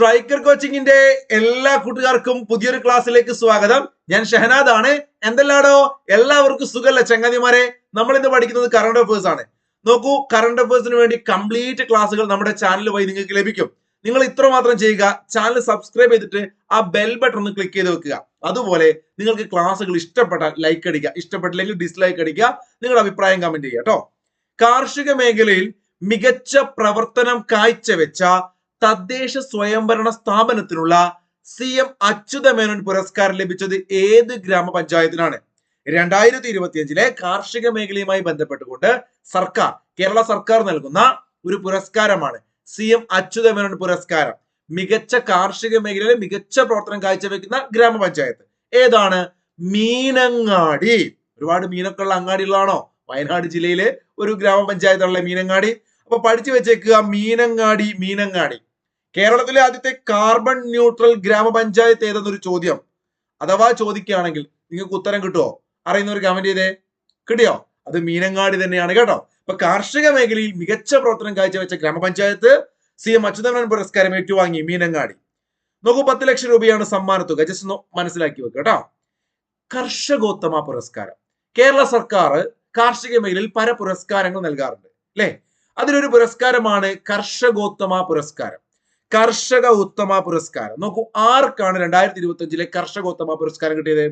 Striker കോച്ചിങ്ങിന്റെ എല്ലാ കൂട്ടുകാർക്കും പുതിയൊരു ക്ലാസ്സിലേക്ക് സ്വാഗതം. ഞാൻ ഷഹനാദ് ആണ് എന്തെല്ലാടോ? എല്ലാവർക്കും സുഖല്ല ചങ്ങാതിമാരെ? നമ്മൾ ഇന്ന് പഠിക്കുന്നത് കറണ്ട് അഫേഴ്സ് ആണ്. നോക്കൂ കറണ്ട് അഫേഴ്സിന് വേണ്ടി കംപ്ലീറ്റ് ക്ലാസ്സുകൾ നമ്മുടെ ചാനൽ വഴി നിങ്ങൾക്ക് ലഭിക്കും. നിങ്ങൾ ഇത്ര മാത്രം ചെയ്യുക ചാനൽ സബ്സ്ക്രൈബ് ചെയ്തിട്ട് ആ ബെൽ ബട്ടൺ ഒന്ന് ക്ലിക്ക് ചെയ്ത് വെക്കുക. അതുപോലെ നിങ്ങൾക്ക് ക്ലാസ്സുകൾ ഇഷ്ടപ്പെട്ടാൽ ലൈക്ക് അടിക്കുക ഇഷ്ടപ്പെട്ടില്ലെങ്കിൽ ഡിസ്ലൈക്ക് അടിക്കുക നിങ്ങളുടെ അഭിപ്രായം കമന്റ് ചെയ്യുക കേട്ടോ കാർഷിക മേഖലയിൽ മികച്ച പ്രവർത്തനം കാഴ്ചവെച്ച തദ്ദേശ സ്വയംഭരണ സ്ഥാപനത്തിനുള്ള സി എം അച്യുത മേനോൻ പുരസ്കാരം ലഭിച്ചത് ഏത് ഗ്രാമപഞ്ചായത്തിനാണ്? രണ്ടായിരത്തി ഇരുപത്തിയഞ്ചിലെ കാർഷിക മേഖലയുമായി ബന്ധപ്പെട്ടുകൊണ്ട് സർക്കാർ കേരള സർക്കാർ നൽകുന്ന ഒരു പുരസ്കാരമാണ് സി എം അച്യുത മേനോൻ പുരസ്കാരം. മികച്ച കാർഷിക മേഖലയിലെ മികച്ച പ്രവർത്തനം കാഴ്ചവെക്കുന്ന ഗ്രാമപഞ്ചായത്ത്. ഏതാണ്? മീനങ്ങാടി. ഒരുപാട് മീനൊക്കെ ഉള്ള അങ്ങാടികളാണോ? വയനാട് ജില്ലയിലെ ഒരു ഗ്രാമപഞ്ചായത്തുള്ള മീനങ്ങാടി? അപ്പൊ പഠിച്ചു വെച്ചേക്കുക മീനങ്ങാടി മീനങ്ങാടി. കേരളത്തിലെ ആദ്യത്തെ കാർബൺ ന്യൂട്രൽ ഗ്രാമപഞ്ചായത്ത് ഏതെന്നൊരു ചോദ്യം. അഥവാ ചോദിക്കുകയാണെങ്കിൽ നിങ്ങൾക്ക് ഉത്തരം കിട്ടുമോ അറിയുന്നവർ കമന്റ് ചെയ്തേ. കിട്ടിയോ? അത് മീനങ്ങാടി തന്നെയാണ് കേട്ടോ. ഇപ്പൊ കാർഷിക മേഖലയിൽ മികച്ച പ്രവർത്തനം കാഴ്ചവെച്ച ഗ്രാമപഞ്ചായത്ത് സി എം അച്യുതമേനോൻ പുരസ്കാരം ഏറ്റുവാങ്ങി മീനങ്ങാടി. നോക്കൂ പത്ത് ലക്ഷം രൂപയാണ് സമ്മാനത്തുക ജസ്റ്റ് മനസ്സിലാക്കി വെക്കുക കേട്ടോ. കർഷകോത്തമ പുരസ്കാരം. കേരള സർക്കാർ കാർഷിക മേഖലയിൽ പല പുരസ്കാരങ്ങൾ നൽകാറുണ്ട്. അല്ലെ? അതിലൊരു പുരസ്കാരമാണ് കർഷകോത്തമ പുരസ്കാരം. കർഷക ഉത്തമ പുരസ്കാരം. നോക്കൂ ആർക്കാണ് രണ്ടായിരത്തി ഇരുപത്തി അഞ്ചിലെ കർഷക ഉത്തമ പുരസ്കാരം കിട്ടിയത്?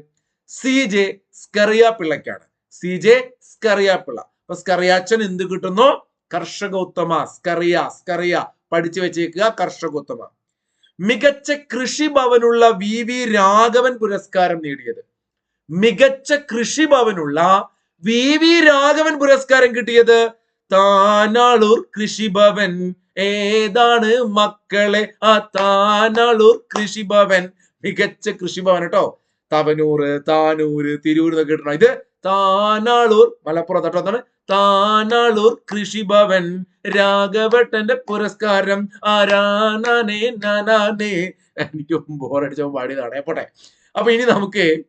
സി ജെ സ്കറിയ പിള്ളയ്ക്കാണ് സി ജെ സ്കറിയ പിള്ള അപ്പൊ സ്കറിയാച്ചൻ എന്ത് കിട്ടുന്നു? കർഷക ഉത്തമ സ്കറിയ സ്കറിയ പഠിച്ചു വെച്ചേക്കുക കർഷകോത്തമ. മികച്ച കൃഷിഭവനുള്ള വി വി രാഘവൻ പുരസ്കാരം നേടിയത്. മികച്ച കൃഷിഭവനുള്ള വി വി രാഘവൻ പുരസ്കാരം കിട്ടിയത് താനാളൂർ കൃഷിഭവൻ. ഏതാണ് മക്കളെ? ആ താനാളൂർ കൃഷിഭവൻ. മികച്ച കൃഷിഭവൻ കേട്ടോ. തവനൂറ് താനൂര് തിരൂർ എന്നൊക്കെ കിട്ടണം ഇത് താനാളൂർ മലപ്പുറം കേട്ടോ താനാളൂർ കൃഷിഭവൻ. രാഘവട്ടന്റെ പുരസ്കാരം. ആരാനേ നാനേ എനിക്ക് ബോറടിച്ചപ്പോൾ പാടിയതാണ് പോട്ടെ. അപ്പൊ ഇനി നമുക്ക്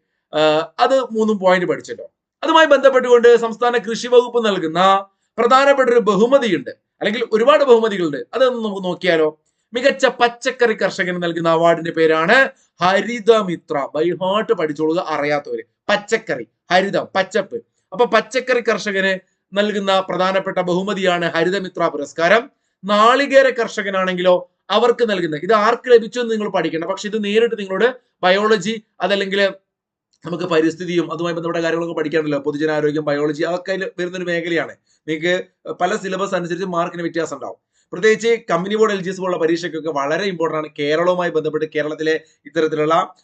അത് മൂന്നും പോയിന്റ് പഠിച്ചല്ലോ. അതുമായി ബന്ധപ്പെട്ടുകൊണ്ട് സംസ്ഥാന കൃഷി വകുപ്പ് നൽകുന്ന പ്രധാനപ്പെട്ട ഒരു ബഹുമതിയുണ്ട്. അല്ലെങ്കിൽ ഒരുപാട് ബഹുമതികളുണ്ട്. അതൊന്ന് നമുക്ക് നോക്കിയാലോ. മികച്ച പച്ചക്കറി കർഷകന് നൽകുന്ന അവാർഡിന്റെ പേരാണ് ഹരിതമിത്ര. ബൈഹാർട്ട് പഠിച്ചോളുക അറിയാത്തവര്. പച്ചക്കറി. ഹരിതം. പച്ചപ്പ്. അപ്പൊ പച്ചക്കറി കർഷകന് നൽകുന്ന പ്രധാനപ്പെട്ട ബഹുമതിയാണ് ഹരിതമിത്ര പുരസ്കാരം. നാളികേര കർഷകനാണെങ്കിലോ അവർക്ക് നൽകുന്ന ഇത് ആർക്ക് ലഭിച്ചു എന്ന് നിങ്ങൾ പഠിക്കണം. പക്ഷെ ഇത് നേരിട്ട് നിങ്ങളോട് ബയോളജി അതല്ലെങ്കിൽ നമുക്ക് പരിസ്ഥിതിയും അതുമായി ബന്ധപ്പെട്ട കാര്യങ്ങളൊക്കെ പഠിക്കാനല്ലോ പൊതുജനാരോഗ്യം ബയോളജി അതൊക്കെ അതിൽ വരുന്നൊരു മേഖലയാണ്. നിങ്ങൾക്ക് പല സിലബസ് അനുസരിച്ച് മാർക്കിന് വ്യത്യാസം ഉണ്ടാവും. പ്രത്യേകിച്ച് company board L G S പോലുള്ള പരീക്ഷയ്ക്കൊക്കെ വളരെ ഇമ്പോർട്ടന്റ് ആണ് കേരളവുമായി ബന്ധപ്പെട്ട് കേരളത്തിലെ ഇത്തരത്തിലുള്ള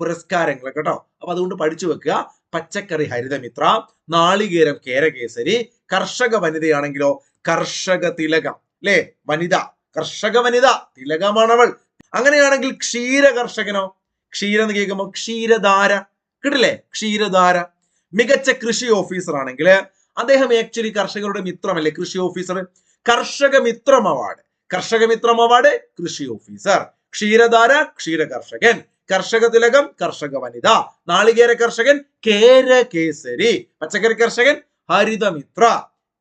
പുരസ്കാരങ്ങൾ കേട്ടോ. അപ്പൊ അതുകൊണ്ട് പഠിച്ചു വെക്കുക. പച്ചക്കറി ഹരിതമിത്ര നാളികേരം കേരകേസരി കർഷക വനിതയാണെങ്കിലോ കർഷക തിലകം അല്ലേ വനിത കർഷക വനിത തിലകമാണവൾ. അങ്ങനെയാണെങ്കിൽ ക്ഷീര കർഷകനോ ക്ഷീര എന്ന് കേൾക്കുമ്പോൾ ക്ഷീരധാര. കിട്ടില്ലേ? ക്ഷീരധാര. മികച്ച കൃഷി ഓഫീസർ ആണെങ്കിൽ അദ്ദേഹം ആക്ച്വലി കർഷകരുടെ മിത്രമല്ലേ? കൃഷി ഓഫീസർ കർഷക മിത്രം അവാർഡ് കർഷക മിത്രം അവാർഡ് കൃഷി ഓഫീസർ ക്ഷീരധാര ക്ഷീര കർഷകൻ. കർഷക തിലകം കർഷക വനിത. നാളികേര കർഷകൻ കേര കേസരി. പച്ചക്കറി കർഷകൻ ഹരിതമിത്ര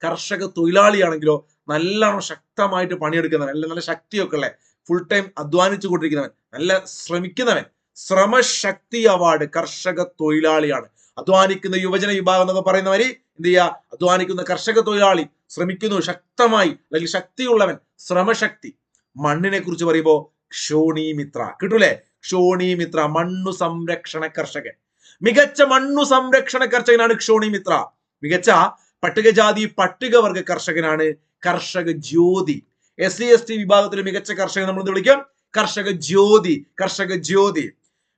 കർഷക തൊഴിലാളിയാണെങ്കിലോ നല്ലോണം ശക്തമായിട്ട് പണിയെടുക്കുന്നവൻ നല്ല നല്ല ശക്തിയൊക്കെ ഉള്ള ഫുൾ ടൈം അധ്വാനിച്ചു കൊണ്ടിരിക്കുന്നവൻ നല്ല ശ്രമിക്കുന്നവൻ ശ്രമശക്തി അവാർഡ് കർഷക തൊഴിലാളിയാണ്. അധ്വാനിക്കുന്ന യുവജന വിഭാഗം എന്നൊക്കെ പറയുന്നവര് എന്ത് ചെയ്യുക? അധ്വാനിക്കുന്ന കർഷക തൊഴിലാളി ശ്രമിക്കുന്നു. ശക്തമായി അല്ലെങ്കിൽ ശക്തിയുള്ളവൻ ശ്രമശക്തി. മണ്ണിനെ കുറിച്ച് പറയുമ്പോ ക്ഷോണി മിത്ര. കിട്ടൂലേ? ക്ഷോണി മിത്ര മണ്ണു സംരക്ഷണ കർഷകൻ. മികച്ച മണ്ണു സംരക്ഷണ കർഷകനാണ് ക്ഷോണി മിത്ര. മികച്ച പട്ടികജാതി പട്ടികവർഗ കർഷകനാണ് കർഷക ജ്യോതി. എസ് സി എസ് ടി വിഭാഗത്തിലെ മികച്ച കർഷകൻ നമ്മൾ വിളിക്കാം? കർഷക ജ്യോതി കർഷക ജ്യോതി.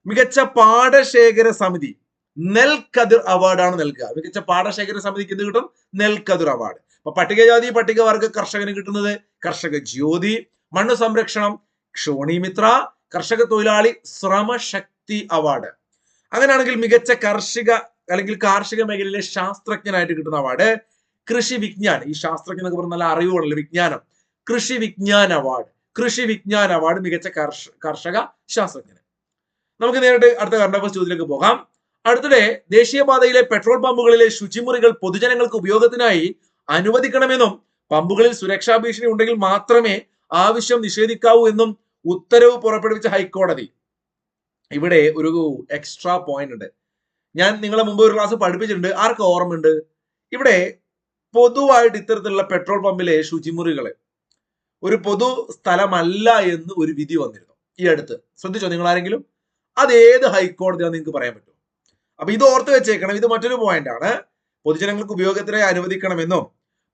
മികച്ച പാടശേഖര സമിതി നെൽക്കതിർ അവാർഡാണ് നൽകുക. മികച്ച പാടശേഖര സമിതിക്ക് എന്ത് കിട്ടും? നെൽക്കതിർ അവാർഡ് അപ്പൊ പട്ടികജാതി പട്ടികവർഗ കർഷകന് കിട്ടുന്നത് കർഷക ജ്യോതി മണ്ണ് സംരക്ഷണം ക്ഷോണിമിത്ര കർഷക തൊഴിലാളി ശ്രമശക്തി അവാർഡ് അങ്ങനെയാണെങ്കിൽ മികച്ച കർഷിക അല്ലെങ്കിൽ കാർഷിക മേഖലയിലെ ശാസ്ത്രജ്ഞനായിട്ട് കിട്ടുന്ന അവാർഡ് കൃഷി വിജ്ഞാൻ. ഈ ശാസ്ത്രജ്ഞൻ എന്നൊക്കെ പറഞ്ഞ നല്ല അറിവുകളല്ലേ വിജ്ഞാനം. കൃഷി വിജ്ഞാൻ അവാർഡ് കൃഷി വിജ്ഞാൻ അവാർഡ് മികച്ച കർഷ- കർഷക ശാസ്ത്രജ്ഞന്. നമുക്ക് നേരിട്ട് അടുത്ത കറണ്ട് അഫയേഴ്സ് ചോദ്യത്തിലേക്ക് പോകാം. അടുത്തിടെ ദേശീയപാതയിലെ പെട്രോൾ പമ്പുകളിലെ ശുചിമുറികൾ പൊതുജനങ്ങൾക്ക് ഉപയോഗത്തിനായി അനുവദിക്കണമെന്നും പമ്പുകളിൽ സുരക്ഷാ ഭീഷണി ഉണ്ടെങ്കിൽ മാത്രമേ ആവശ്യം നിഷേധിക്കാവൂ എന്നും ഉത്തരവ് പുറപ്പെടുവിച്ച ഹൈക്കോടതി. ഇവിടെ ഒരു എക്സ്ട്രാ പോയിന്റ് ഉണ്ട്. ഞാൻ നിങ്ങളെ മുമ്പ് ഒരു ക്ലാസ് പഠിപ്പിച്ചിട്ടുണ്ട്. ആർക്ക് ഓർമ്മയുണ്ട്? ഇവിടെ പൊതുവായിട്ട് ഇത്തരത്തിലുള്ള പെട്രോൾ പമ്പിലെ ശുചിമുറികൾ ഒരു പൊതു സ്ഥലമല്ല എന്ന് ഒരു വിധി വന്നിരുന്നു. ഈ അടുത്ത് ശ്രദ്ധിച്ചോ നിങ്ങൾ ആരെങ്കിലും അത് ഏത് ഹൈക്കോടതിയാണെന്ന് നിങ്ങൾക്ക് പറയാൻ പറ്റും. അപ്പൊ ഇത് ഓർത്ത് വെച്ചേക്കണം ഇത് മറ്റൊരു പോയിന്റ് ആണ്. പൊതുജനങ്ങൾക്ക് ഉപയോഗത്തിനായി അനുവദിക്കണമെന്നും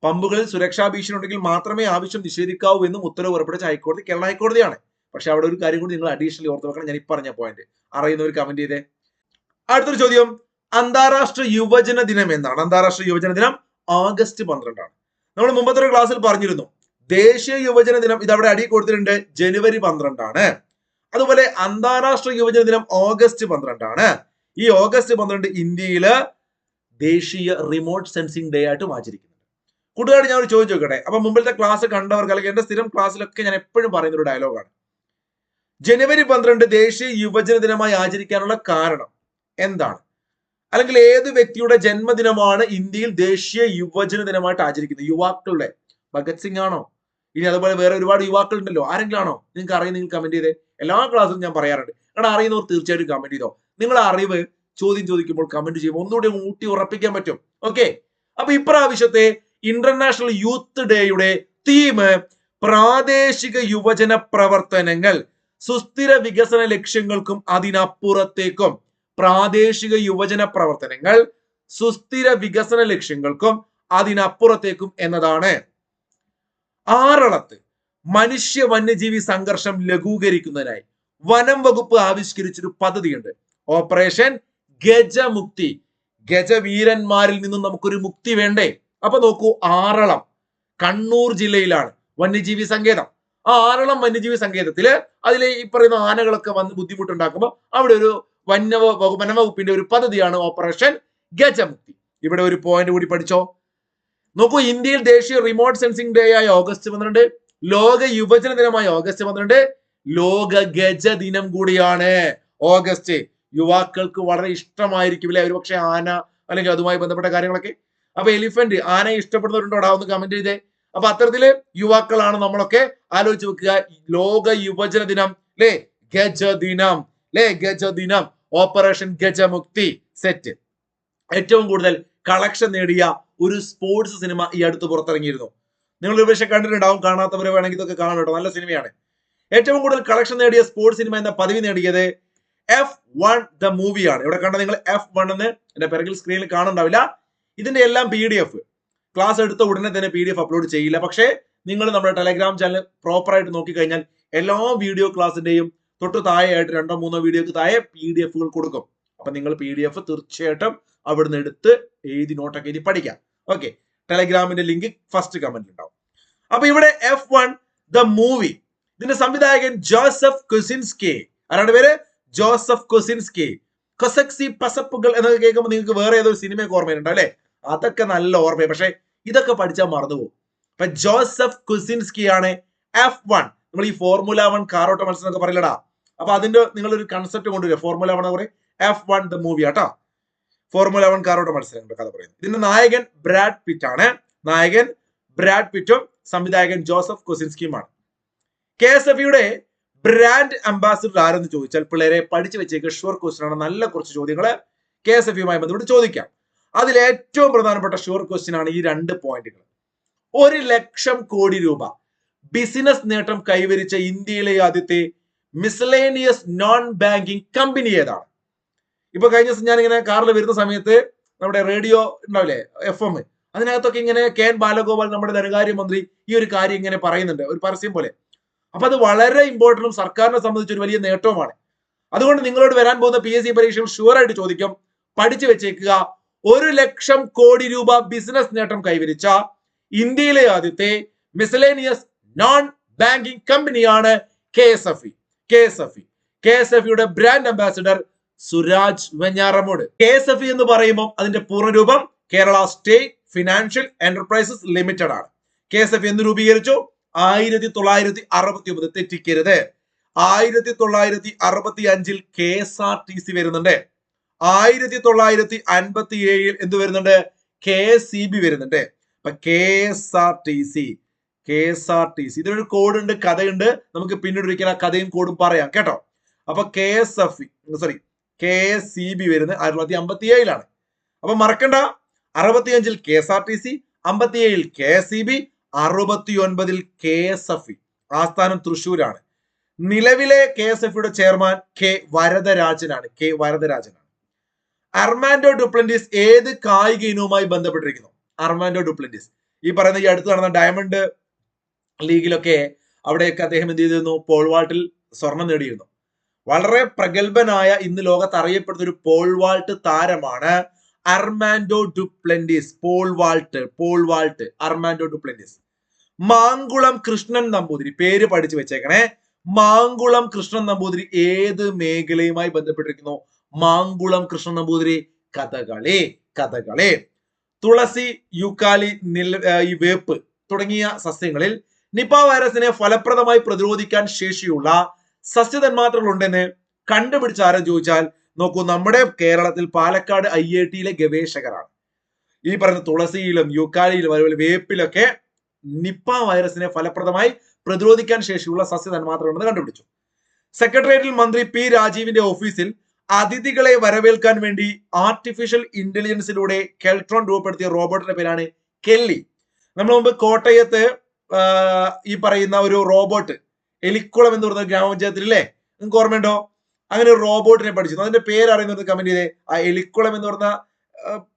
പമ്പുകളിൽ സുരക്ഷാ ഭീഷണി ഉണ്ടെങ്കിൽ മാത്രമേ ആവശ്യം നിഷേധിക്കാവൂ എന്നും ഉത്തരവ് പുറപ്പെടുവിച്ച ഹൈക്കോടതി കേരള ഹൈക്കോടതിയാണ്. പക്ഷെ അവിടെ ഒരു കാര്യം കൂടി നിങ്ങൾ അഡീഷണലി ഓർത്ത് വെക്കണം ഞാൻ ഈ പറഞ്ഞ പോയിന്റ് അറിയുന്നവർ കമന്റ് ചെയ്തേ. അടുത്തൊരു ചോദ്യം. അന്താരാഷ്ട്ര യുവജന ദിനം എന്നാണ്. അന്താരാഷ്ട്ര യുവജന ദിനം ഓഗസ്റ്റ് പന്ത്രണ്ടാണ്. നമ്മൾ മുമ്പത്തെ ഒരു ക്ലാസ്സിൽ പറഞ്ഞിരുന്നു. ദേശീയ യുവജന ദിനം ഇത് അവിടെ അടി കൊടുത്തിട്ടുണ്ട് ജനുവരി പന്ത്രണ്ടാണ്. അതുപോലെ അന്താരാഷ്ട്ര യുവജന ദിനം ഓഗസ്റ്റ് പന്ത്രണ്ടാണ്. ഈ ഓഗസ്റ്റ് പന്ത്രണ്ട് ഇന്ത്യയിൽ ദേശീയ റിമോട്ട് സെൻസിങ് ഡേ ആയിട്ട് ആചരിക്കുന്നുണ്ട് കൂട്ടുകാർ ഞാൻ ഒരു ചോദിച്ചു നോക്കട്ടെ അപ്പൊ മുമ്പിലത്തെ ക്ലാസ് കണ്ടവർക്ക് അല്ലെങ്കിൽ എന്റെ സ്ഥിരം ക്ലാസ്സിലൊക്കെ ഞാൻ എപ്പോഴും പറയുന്ന ഒരു ഡയലോഗാണ് ജനുവരി പന്ത്രണ്ട് ദേശീയ യുവജന ദിനമായി ആചരിക്കാനുള്ള കാരണം എന്താണ്? അല്ലെങ്കിൽ ഏത് വ്യക്തിയുടെ ജന്മദിനമാണ് ഇന്ത്യയിൽ ദേശീയ യുവജന ദിനമായിട്ട് ആചരിക്കുന്നത്? യുവാക്കളുടെ. ഭഗത് സിംഗ് ആണോ? ഇനി അതുപോലെ വേറെ ഒരുപാട് യുവാക്കൾ ഉണ്ടല്ലോ ആരെങ്കിലും ആണോ നിങ്ങൾക്ക് അറിയും നിങ്ങൾ കമന്റ് ചെയ്തേ. എല്ലാ ക്ലാസ്സിലും ഞാൻ പറയാറുണ്ട്. കാരണം അറിയുന്നവർ തീർച്ചയായിട്ടും കമന്റ് ചെയ്തോ? നിങ്ങൾ അറിവ് ചോദ്യം ചോദിക്കുമ്പോൾ കമന്റ് ചെയ്യുമ്പോൾ ഒന്നുകൂടി ഊട്ടി ഉറപ്പിക്കാൻ പറ്റും. ഓക്കെ അപ്പൊ ഇപ്രാവശ്യത്തെ ഇന്റർനാഷണൽ യൂത്ത് ഡേയുടെ തീം പ്രാദേശിക യുവജന പ്രവർത്തനങ്ങൾ. സുസ്ഥിര വികസന ലക്ഷ്യങ്ങൾക്കും അതിനപ്പുറത്തേക്കും. പ്രാദേശിക യുവജന പ്രവർത്തനങ്ങൾ സുസ്ഥിര വികസന ലക്ഷ്യങ്ങൾക്കും അതിനപ്പുറത്തേക്കും എന്നതാണ്. ആറളത്ത് മനുഷ്യ വന്യജീവി സംഘർഷം ലഘൂകരിക്കുന്നതിനായി വനം വകുപ്പ് ആവിഷ്കരിച്ചൊരു പദ്ധതിയുണ്ട്. ഓപ്പറേഷൻ ഗജമുക്തി. ഗജവീരന്മാരിൽ നിന്നും നമുക്കൊരു മുക്തി വേണ്ടേ? അപ്പൊ നോക്കൂ ആറളം. കണ്ണൂർ ജില്ലയിലാണ് വന്യജീവി സങ്കേതം. ആ ആറളം വന്യജീവി സങ്കേതത്തിൽ അതിലെ ഈ പറയുന്ന ആനകളൊക്കെ വന്ന് ബുദ്ധിമുട്ടുണ്ടാക്കുമ്പോൾ അവിടെ ഒരു വന്യ വനവകുപ്പിന്റെ വനംവകുപ്പിന്റെ ഒരു പദ്ധതിയാണ് ഓപ്പറേഷൻ ഗജമുക്തി. ഇവിടെ ഒരു പോയിന്റ് കൂടി പഠിച്ചോ. നോക്കൂ ഇന്ത്യയിൽ ദേശീയ റിമോട്ട് സെൻസിംഗ് ഡേ ആയ ഓഗസ്റ്റ് പന്ത്രണ്ട്. ലോക യുവജന ദിനമായ ഓഗസ്റ്റ് പന്ത്രണ്ട് ലോക ഗജ ദിനം കൂടിയാണ്. ഓഗസ്റ്റ് യുവാക്കൾക്ക് വളരെ ഇഷ്ടമായിരിക്കും അല്ലെ? ഒരുപക്ഷെ ആന അല്ലെങ്കിൽ അതുമായി ബന്ധപ്പെട്ട കാര്യങ്ങളൊക്കെ. അപ്പൊ എലിഫന്റ് ആനയെ ഇഷ്ടപ്പെടുന്നവരുണ്ടോ? അവിടെ ഒന്ന് കമന്റ് ചെയ്തേ. അപ്പൊ അത്തരത്തിൽ യുവാക്കളാണ് നമ്മളൊക്കെ ആലോചിച്ച് വെക്കുക. ലോക യുവജന ദിനം ലേ ഗജ ദിനം ലേ ഗജ ദിനം. ഓപ്പറേഷൻ ഗജമുക്തി. സെറ്റ്. ഏറ്റവും കൂടുതൽ കളക്ഷൻ നേടിയ ഒരു സ്പോർട്സ് സിനിമ ഈ അടുത്ത് പുറത്തിറങ്ങിയിരുന്നു. നിങ്ങൾ ഒരുപക്ഷെ കണ്ടിട്ടുണ്ടാവും കാണാത്തവരെ വേണമെങ്കിൽ ഇതൊക്കെ കാണണം കേട്ടോ. നല്ല സിനിമയാണ്. ഏറ്റവും കൂടുതൽ കളക്ഷൻ നേടിയ സ്പോർട്സ് സിനിമ എന്ന പദവി നേടിയത് എഫ് വൺ ദ മൂവിയാണ് ഇവിടെ കണ്ട നിങ്ങൾ എഫ് വൺ എന്ന്? എന്റെ പിറകിൽ സ്ക്രീനിൽ കാണുന്നുണ്ടാവില്ല. ഇതിന്റെ എല്ലാം പി ഡി എഫ് ക്ലാസ് എടുത്ത ഉടനെ തന്നെ പി ഡി എഫ് അപ്ലോഡ് ചെയ്യില്ല. പക്ഷേ നിങ്ങൾ നമ്മുടെ ടെലഗ്രാം ചാനൽ പ്രോപ്പർ ആയിട്ട് നോക്കിക്കഴിഞ്ഞാൽ എല്ലാ വീഡിയോ ക്ലാസ്സിന്റെയും തൊട്ട് താഴെയായിട്ട് രണ്ടോ മൂന്നോ വീഡിയോക്ക് താഴെ പി ഡി എഫുകൾ കൊടുക്കും. അപ്പൊ നിങ്ങൾ പി ഡി എഫ് തീർച്ചയായിട്ടും അവിടുന്ന് എടുത്ത് എഴുതി നോട്ടൊക്കെ എഴുതി പഠിക്കാം. ഓക്കെ ടെലഗ്രാമിന്റെ ലിങ്ക് ഫസ്റ്റ് കമന്റിൽ ഉണ്ടാവും. അപ്പൊ ഇവിടെ എഫ് വൺ ദ മൂവി ഇതിന്റെ സംവിധായകൻ ജോസഫ് കൊസിൻസ്കി. ആരാണ് പേര്? ജോസഫ് കൊസിൻസ്കി. കൊസക്സി പസപ്പുകൾ എന്നൊക്കെ കേൾക്കുമ്പോൾ നിങ്ങൾക്ക് വേറെ ഏതൊരു സിനിമയൊക്കെ ഓർമ്മയുണ്ടോ അല്ലെ? അതൊക്കെ നല്ല ഓർമ്മയാണ് പക്ഷെ ഇതൊക്കെ പഠിച്ചാൽ മറന്നുപോകും. അപ്പൊ ജോസഫ് കുസിൻസ്കി ആണ് എഫ് വൺ നമ്മൾ ഈ ഫോർമുല വൺ കാറോട്ട മത്സരം എന്നൊക്കെ പറയില്ലടാ അപ്പൊ അതിന്റെ നിങ്ങളൊരു കൺസെപ്റ്റ് കൊണ്ടുവരിക. ഫോർമുല വൺ എന്ന് പറയും എഫ് വൺ ദ മൂവി ആട്ടോ ഫോർമുല വൺ കാറോട് മത്സരങ്ങളുടെ കഥ പറയുന്നത് ഇതിന്റെ നായകൻ ബ്രാഡ് പിറ്റ് ആണ്. നായകൻ ബ്രാഡ് പിറ്റും സംവിധായകൻ ജോസഫ് കൊസിൻസ്കിയുമാണ് കെ എസ് എഫ് യുടെ ബ്രാൻഡ് അംബാസിഡർ ആരെന്ന് ചോദിച്ചാൽ പിള്ളേരെ പഠിച്ചു വെച്ചേക്ക് ഷുവർ ക്വസ്റ്റ്യൻ ആണ്. നല്ല കുറച്ച് ചോദ്യങ്ങൾ കെ എസ് എഫ് യുമായി ബന്ധപ്പെട്ട് ചോദിക്കാം. അതിൽ ഏറ്റവും പ്രധാനപ്പെട്ട ഷുവർ ക്വസ്റ്റ്യൻ ആണ് ഈ രണ്ട് പോയിന്റുകൾ ഒരു ലക്ഷം കോടി രൂപ ബിസിനസ് നേട്ടം കൈവരിച്ച ഇന്ത്യയിലെ ആദ്യത്തെ മിസ്ലേനിയസ് നോൺ ബാങ്കിങ് കമ്പനി ഏതാണ്? ഇപ്പൊ കഴിഞ്ഞ ദിവസം ഞാൻ ഇങ്ങനെ കാറിൽ വരുന്ന സമയത്ത് നമ്മുടെ റേഡിയോ ഉണ്ടാവില്ലേ എഫ് എം അതിനകത്തൊക്കെ ഇങ്ങനെ കെ എൻ ബാലഗോപാൽ നമ്മുടെ ധനകാര്യമന്ത്രി ഈ ഒരു കാര്യം ഇങ്ങനെ പറയുന്നുണ്ട് ഒരു പരസ്യം പോലെ. അപ്പൊ അത് വളരെ ഇമ്പോർട്ടന്റും സർക്കാരിനെ സംബന്ധിച്ച് ഒരു വലിയ നേട്ടവുമാണ്. അതുകൊണ്ട് നിങ്ങളോട് വരാൻ പോകുന്ന പി എസ് സി പരീക്ഷകൾ ഷുവർ ആയിട്ട് ചോദിക്കും. പഠിച്ചു വെച്ചേക്കുക. ഒരു ലക്ഷം കോടി രൂപ ബിസിനസ് നേട്ടം കൈവരിച്ച ഇന്ത്യയിലെ ആദ്യത്തെ മിസലേനിയസ് നോൺ ബാങ്കിങ് കമ്പനിയാണ് K S F E. K S F E. K S F ഇയുടെ brand ambassador Suraj Venjaramoodu. K S F എന്ന് പറയുമ്പോൾ അതിന്റെ പൂർണരൂപം Kerala state financial enterprises limited ആണ്. കെ എസ് എഫ് എന്ന് രൂപീകരിച്ചു? ആയിരത്തി തൊള്ളായിരത്തി അറുപത്തി ഒമ്പത് തെറ്റിക്കരുത്. ആയിരത്തി തൊള്ളായിരത്തി അറുപത്തി അഞ്ചിൽ K S R T C വരുന്നുണ്ട്. ആയിരത്തി തൊള്ളായിരത്തി അൻപത്തി ഏഴിൽ എന്ത് വരുന്നുണ്ട്? കെ സി ബി വരുന്നുണ്ട്. അപ്പൊ K S R T C K S R T C. ഇതിനൊരു കോഡ് ഉണ്ട് കഥയുണ്ട്. നമുക്ക് പിന്നീട് ഒരിക്കലും ആ കഥയും കോഡും പറയാം. കേട്ടോ? അപ്പൊ K S F sorry K S C B വരുന്നത് ആയിരത്തി തൊള്ളായിരത്തി അമ്പത്തി ഏഴിലാണ് അപ്പൊ മറക്കണ്ട. അറുപത്തിയഞ്ചിൽ K S R T C അമ്പത്തി ഏഴിൽ കെ എസ് സി ബി അറുപത്തി ഒൻപതിൽ കെ എസ് എഫ് ഇ. ആസ്ഥാനം തൃശ്ശൂരാണ്. നിലവിലെ K S F chairman K വരദരാജനാണ്. K വരദരാജനാണ്. അർമാൻഡോ ഡുപ്ലന്റിസ് ഏത് കായിക ഇനവുമായി ബന്ധപ്പെട്ടിരിക്കുന്നു? അർമാൻഡോ ഡുപ്ലന്റിസ് ഈ പറയുന്ന ഈ അടുത്ത് നടന്ന ഡയമണ്ട് ലീഗിലൊക്കെ അവിടെയൊക്കെ അദ്ദേഹം എന്ത് ചെയ്തിരുന്നു? പോൾ വാൾട്ടിൽ സ്വർണം നേടിയിരുന്നു. വളരെ പ്രഗത്ഭനായ ഇന്ന് ലോകത്ത് അറിയപ്പെടുന്ന ഒരു പോൾ വാൾട്ട് താരമാണ് Armando Duplantis pole vault pole vault Armando Duplantis Mankulam Krishnan Namboothiri പേര് പഠിച്ചു വെച്ചേക്കണേ. മാങ്കുളം കൃഷ്ണൻ നമ്പൂതിരി ഏത് മേഖലയുമായി ബന്ധപ്പെട്ടിരിക്കുന്നു? മാങ്കുളം കൃഷ്ണൻ നമ്പൂതിരി കഥകളി കഥകളി. തുളസി യുക്കാലി നിൽ ഈ വേപ്പ് തുടങ്ങിയ സസ്യങ്ങളിൽ നിപ വൈറസിനെ ഫലപ്രദമായി പ്രതിരോധിക്കാൻ ശേഷിയുള്ള സസ്യതന്മാത്രകൾ ഉണ്ടെന്ന് കണ്ടുപിടിച്ച ആരെ ചോദിച്ചാൽ നോക്കൂ നമ്മുടെ കേരളത്തിൽ പാലക്കാട് ഐ ഐ ടിയിലെ ഗവേഷകരാണ്. ഈ പറഞ്ഞ തുളസിയിലും യുക്കാലിയിലും അതുപോലെ വേപ്പിലൊക്കെ നിപ്പ വൈറസിനെ ഫലപ്രദമായി പ്രതിരോധിക്കാൻ ശേഷിയുള്ള ഉണ്ടെന്ന് കണ്ടുപിടിച്ചു. സെക്രട്ടേറിയറ്റിൽ മന്ത്രി പി രാജീവിന്റെ ഓഫീസിൽ അതിഥികളെ വരവേൽക്കാൻ വേണ്ടി ആർട്ടിഫിഷ്യൽ ഇന്റലിജൻസിലൂടെ കെൽട്രോൺ രൂപപ്പെടുത്തിയ റോബോട്ടിന്റെ പേരാണ് കെല്ലി. നമ്മൾ മുമ്പ് കോട്ടയത്ത് ഈ പറയുന്ന ഒരു റോബോട്ട് എലിക്കുളം എന്ന് പറഞ്ഞ ഗ്രാമപഞ്ചായത്തിൽ അല്ലേ നിങ്ങൾക്ക് ഓർമ്മയുണ്ടോ? അങ്ങനെ ഒരു റോബോട്ടിനെ പഠിച്ചു അതിന്റെ പേര് അറിയുന്നത് കമന്റ് ചെയ്തേ. ആ എലിക്കുളം എന്ന് പറഞ്ഞ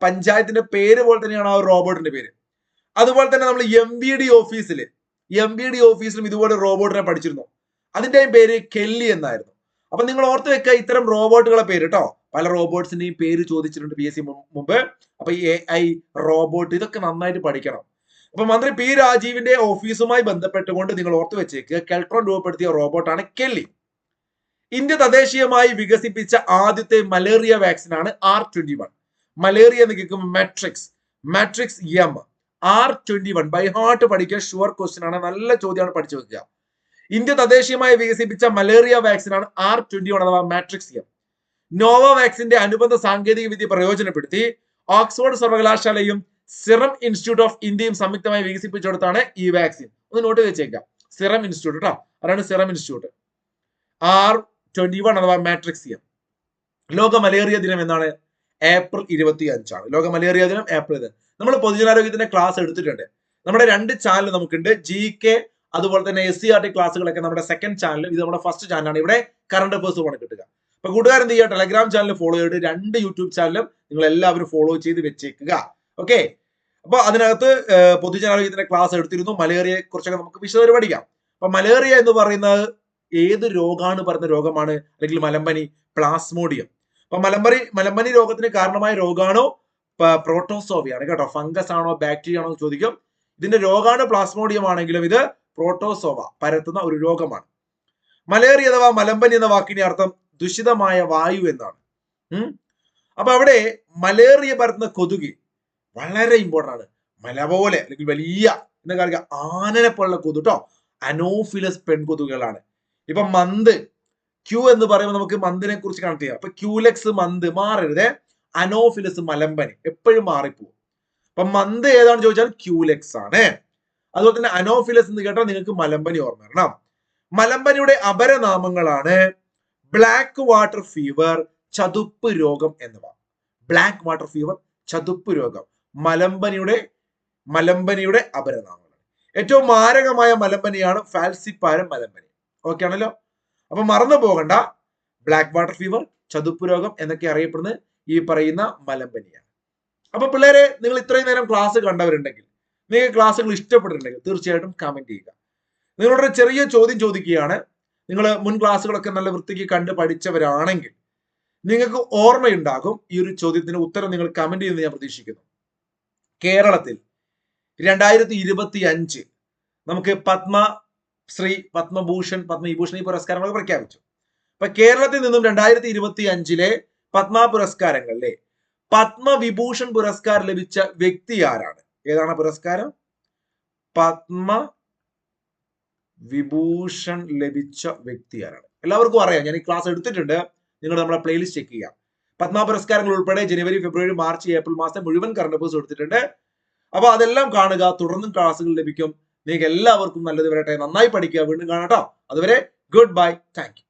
പഞ്ചായത്തിന്റെ പേര് പോലെ തന്നെയാണ് ആ റോബോട്ടിന്റെ പേര്. അതുപോലെ തന്നെ നമ്മൾ എം ബി ഡി ഓഫീസിൽ എം ബി ഡി ഓഫീസിലും ഇതുപോലെ റോബോട്ടിനെ പഠിച്ചിരുന്നു. അതിന്റെ പേര് കെല്ലി എന്നായിരുന്നു. അപ്പൊ നിങ്ങൾ ഓർത്ത് വെക്കുക ഇത്തരം റോബോട്ടുകളെ പേര് കേട്ടോ പല റോബോട്ട്സിന്റെയും പേര് ചോദിച്ചിട്ടുണ്ട് പി എസ് സി മുമ്പ്. അപ്പൊ എ ഐ റോബോട്ട് ഇതൊക്കെ നന്നായിട്ട് പഠിക്കണം. അപ്പൊ മന്ത്രി പി രാജീവിന്റെ ഓഫീസുമായി ബന്ധപ്പെട്ടുകൊണ്ട് നിങ്ങൾ ഓർത്തു വെച്ചേക്കുക കെൽട്രോൺ രൂപപ്പെടുത്തിയ റോബോട്ടാണ് കെല്ലി. ഇന്ത്യ തദ്ദേശീയമായി വികസിപ്പിച്ച ആദ്യത്തെ മലേറിയ വാക്സിൻ ആണ് ആർ ട്വന്റി വൺ. മലേറിയ എന്ന് കേൾക്കുമ്പോൾ matrix matrix M R twenty one by heart പഠിക്കുക ഷുവർ ക്വസ്റ്റ്യൻ ആണ് നല്ല ചോദ്യമാണ് പഠിച്ചു വെക്കുക. ഇന്ത്യ തദ്ദേശീയമായി വികസിപ്പിച്ച മലേറിയ വാക്സിൻ ആണ് ആർ ട്വന്റി വൺ അഥവാ മാട്രിക്സ് എം നോവ വാക്സിന്റെ അനുബന്ധ സാങ്കേതിക വിദ്യ പ്രയോജനപ്പെടുത്തി ഓക്സ്ഫോർഡ് സർവകലാശാലയും സിറം ഇൻസ്റ്റിറ്റ്യൂട്ട് ഓഫ് ഇന്ത്യയും സംയുക്തമായി വികസിപ്പിച്ചെടുത്താണ് ഈ വാക്സിൻ ഒന്ന് നോട്ട് വെച്ചേക്കാം സിറം ഇൻസ്റ്റിറ്റ്യൂട്ട് കേട്ടോ അതാണ് serum institute R twenty one അഥവാ മാട്രിക്സ് ലോക മലേറിയ ദിനം എന്നാണ് ഏപ്രിൽ ഇരുപത്തി അഞ്ചാണ് ലോക മലേറിയ ദിനം ഏപ്രിൽ നമ്മൾ പൊതുജനാരോഗ്യത്തിന്റെ ക്ലാസ് എടുത്തിട്ടുണ്ട്. നമ്മുടെ രണ്ട് ചാനൽ നമുക്കുണ്ട്. ജി കെ അതുപോലെ തന്നെ എസ് സി ആർ ടി ക്ലാസ്സുകളൊക്കെ നമ്മുടെ സെക്കൻഡ് ചാനലും ഇത് നമ്മുടെ ഫസ്റ്റ് ചാനലാണ് ഇവിടെ കറണ്ട് അഫേഴ്സ് പോകണം കിട്ടുക. അപ്പൊ കൂട്ടുകാരെന്ത് ചെയ്യുക? ടെലഗ്രാം ചാനൽ ഫോളോ ചെയ്തിട്ട് രണ്ട് യൂട്യൂബ് ചാനലും നിങ്ങൾ എല്ലാവരും ഫോളോ ചെയ്ത് വെച്ചേക്കുക. ഓക്കെ അപ്പൊ അതിനകത്ത് പൊതുജനാരോഗ്യത്തിന്റെ ക്ലാസ് എടുത്തിരുന്നു. മലേറിയയെ കുറിച്ചൊക്കെ നമുക്ക് വിശദമായി പഠിക്കാം. അപ്പൊ മലേറിയ എന്ന് പറയുന്നത് ഏത് രോഗമാണ് പറയുന്ന രോഗമാണ്? അല്ലെങ്കിൽ മലമ്പനി പ്ലാസ്മോഡിയം അപ്പൊ മലമ്പനി മലമ്പനി രോഗത്തിന് കാരണമായ രോഗാണോ? പ്രോട്ടോസോവിയാണ് കേട്ടോ. ഫംഗസ് ആണോ? ബാക്ടീരിയ ആണോ ചോദിക്കും. ഇതിന്റെ രോഗാണു പ്ലാസ്മോഡിയം ആണെങ്കിലും ഇത് പ്രോട്ടോസോവ പരത്തുന്ന ഒരു രോഗമാണ്. മലേറിയ അഥവാ മലമ്പനി എന്ന വാക്കിന്റെ അർത്ഥം ദുഷിതമായ വായു എന്നാണ്. അപ്പൊ അവിടെ മലേറിയ പരത്തുന്ന കൊതുകി വളരെ ഇമ്പോർട്ടന്റ് ആണ്. മല പോലെ അല്ലെങ്കിൽ വലിയ എന്താ കാണിക്കുക ആനനെ പോലുള്ള കൊതു കേട്ടോ അനോഫിലസ് പെൺകൊതുകുകളാണ്. ഇപ്പൊ മന്ത് ക്യൂ എന്ന് പറയുമ്പോൾ നമുക്ക് മന്തിനെ കുറിച്ച് കണക്ട് ചെയ്യാം. അപ്പൊ ക്യൂലെക്സ് മന്ത് മാറരുതേ. അനോഫിലസ് മലമ്പനി എപ്പോഴും മാറിപ്പോവും. അപ്പൊ മന്ത് ഏതാണ് ചോദിച്ചാൽ ക്യൂലെക്സ് ആണ്. അതുപോലെ തന്നെ അനോഫിലസ് എന്ന് കേട്ടാൽ നിങ്ങൾക്ക് മലമ്പനി ഓർമ്മ വരണം. മലമ്പനിയുടെ അപരനാമങ്ങളാണ് ബ്ലാക്ക് വാട്ടർ ഫീവർ ചതുപ്പ് രോഗം എന്നിവ. ബ്ലാക്ക് വാട്ടർ ഫീവർ ചതുപ്പ് രോഗം. മലമ്പനിയുടെ മലമ്പനിയുടെ അപരനാമങ്ങൾ. ഏറ്റവും മാരകമായ മലമ്പനിയാണ് ഫാൽസിപ്പാരം മലമ്പനി. ഓക്കെ ആണല്ലോ? അപ്പൊ മറന്നു പോകണ്ട. ബ്ലാക്ക് വാട്ടർ ഫീവർ ചതുപ്പ് രോഗം എന്നൊക്കെ അറിയപ്പെടുന്നത് ഈ പറയുന്ന മലമ്പനിയാണ്. അപ്പൊ പിള്ളേരെ നിങ്ങൾ ഇത്രയും നേരം ക്ലാസ് കണ്ടവരുണ്ടെങ്കിൽ നിങ്ങൾക്ക് ക്ലാസ്സുകൾ ഇഷ്ടപ്പെട്ടിട്ടുണ്ടെങ്കിൽ തീർച്ചയായിട്ടും കമന്റ് ചെയ്യുക. നിങ്ങളോട് ചെറിയ ചോദ്യം ചോദിക്കുകയാണ്. നിങ്ങൾ മുൻ ക്ലാസ്സുകളൊക്കെ നല്ല വൃത്തിക്ക് കണ്ട് പഠിച്ചവരാണെങ്കിൽ നിങ്ങൾക്ക് ഓർമ്മയുണ്ടാകും ഈ ഒരു ചോദ്യത്തിന് ഉത്തരം നിങ്ങൾ കമന്റ് ചെയ്യുന്നത് ഞാൻ പ്രതീക്ഷിക്കുന്നു. കേരളത്തിൽ രണ്ടായിരത്തി ഇരുപത്തി അഞ്ച് നമുക്ക് പത്മ ശ്രീ പത്മഭൂഷൺ പത്മവിഭൂഷൺ ഈ പുരസ്കാരങ്ങൾ പ്രഖ്യാപിച്ചു. അപ്പൊ കേരളത്തിൽ നിന്നും രണ്ടായിരത്തി ഇരുപത്തി അഞ്ചിലെ പത്മ പുരസ്കാരങ്ങളിലെ പത്മവിഭൂഷൺ പുരസ്കാരം ലഭിച്ച വ്യക്തി ആരാണ്? ഏതാണ് പുരസ്കാരം? പത്മ വിഭൂഷൺ ലഭിച്ച വ്യക്തി ആരാണ്? എല്ലാവർക്കും അറിയാം ഞാൻ ഈ ക്ലാസ് എടുത്തിട്ടുണ്ട്. നിങ്ങൾ നമ്മുടെ പ്ലേലിസ്റ്റ് ചെക്ക് ചെയ്യാം പത്മ പുരസ്കാരങ്ങൾ ഉൾപ്പെടെ ജനുവരി ഫെബ്രുവരി മാർച്ച് ഏപ്രിൽ മാസം മുഴുവൻ കറണ്ട് അഫേഴ്സ് കൊടുത്തിട്ടുണ്ട് അപ്പൊ അതെല്ലാം കാണുക തുടർന്നും ക്ലാസ്സുകൾ ലഭിക്കും. നിങ്ങൾക്ക് എല്ലാവർക്കും നല്ലത് വരട്ടെ നന്നായി പഠിക്കുക. വീണ്ടും കാണാം കേട്ടോ. അതുവരെ ഗുഡ് ബൈ താങ്ക്